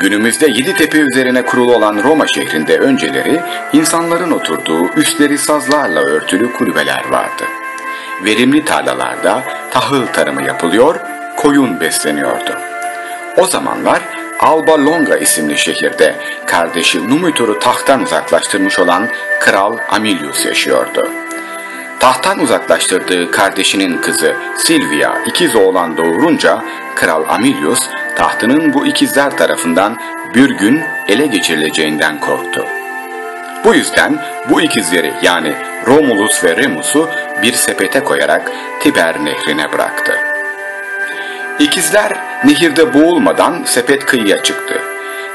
Günümüzde yedi tepe üzerine kurulu olan Roma şehrinde önceleri insanların oturduğu üstleri sazlarla örtülü kulübeler vardı. Verimli tarlalarda tahıl tarımı yapılıyor, koyun besleniyordu. O zamanlar Alba Longa isimli şehirde kardeşi Numitor'u tahttan uzaklaştırmış olan Kral Amilius yaşıyordu. Tahttan uzaklaştırdığı kardeşinin kızı Silvia ikiz oğlan doğurunca Kral Amilius tahtının bu ikizler tarafından bir gün ele geçirileceğinden korktu. Bu yüzden bu ikizleri yani Romulus ve Remus'u bir sepete koyarak Tiber nehrine bıraktı. İkizler nehirde boğulmadan sepet kıyıya çıktı.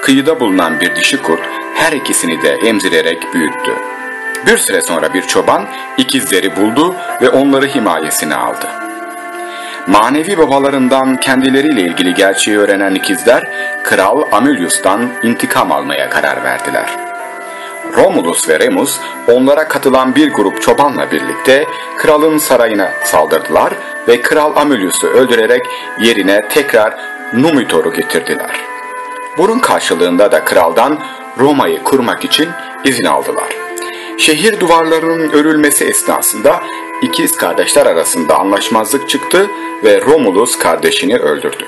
Kıyıda bulunan bir dişi kurt her ikisini de emzirerek büyüttü. Bir süre sonra bir çoban ikizleri buldu ve onları himayesine aldı. Manevi babalarından kendileriyle ilgili gerçeği öğrenen ikizler, Kral Amulius'tan intikam almaya karar verdiler. Romulus ve Remus onlara katılan bir grup çobanla birlikte kralın sarayına saldırdılar ve Kral Amulius'u öldürerek yerine tekrar Numitor'u getirdiler. Bunun karşılığında da kraldan Roma'yı kurmak için izin aldılar. Şehir duvarlarının örülmesi esnasında ikiz kardeşler arasında anlaşmazlık çıktı ve Romulus kardeşini öldürdü.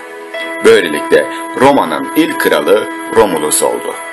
Böylelikle Roma'nın ilk kralı Romulus oldu.